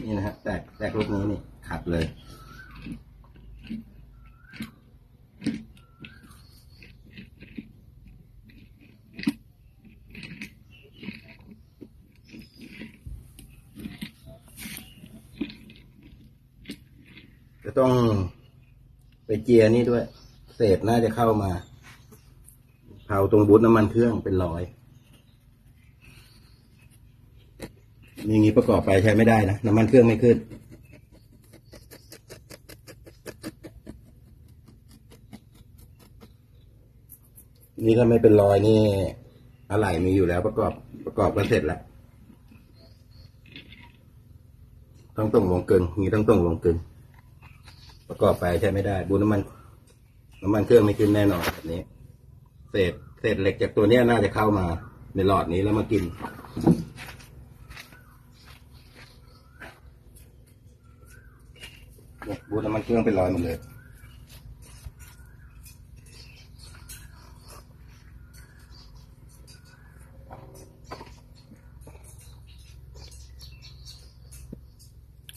นี่นะฮะแตกแตกลูกนี้นี่ขัดเลย จะต้องไปเจียนี่ด้วย เศษน่าจะเข้ามาเผาตรงบูทน้ำมันเครื่องเป็นรอย อย่างนี้ประกอบไปใช้ไม่ได้นะ น้ำมันเครื่องไม่ขึ้น นี่ถ้าไม่เป็นรอยนี่อะไรมีอยู่แล้วประกอบประกอบกันเสร็จแล้ว ต้องตรงลงเกึงนี้ต้องตรงลงเกึงประกอบไปใช้ไม่ได้ บูน้ำมัน น้ำมันเครื่องไม่ขึ้นแน่นอนแบบนี้ เศษเศษเหล็กจากตัวนี้น่าจะเข้ามาในหลอดนี้แล้วมากิน เนี่ยบูน้ำมันเครื่องเป็นรอยหมดเลย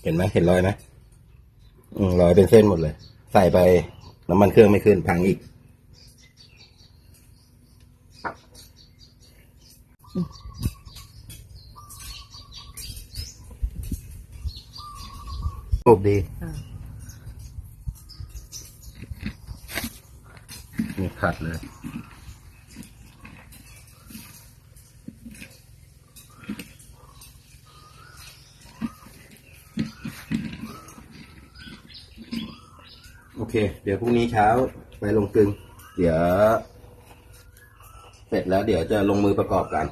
เห็นไหมเห็นรอยไหมอืมรอยเป็นเส้นหมดเลย ใส่ไปน้ำมันเครื่องไม่ขึ้นพังอีกโอบดี อ่า นี่ขัดเลยโอเค เดี๋ยวพรุ่งนี้เช้าไปลงกลึง เดี๋ยว เสร็จแล้วเดี๋ยวจะลงมือประกอบกัน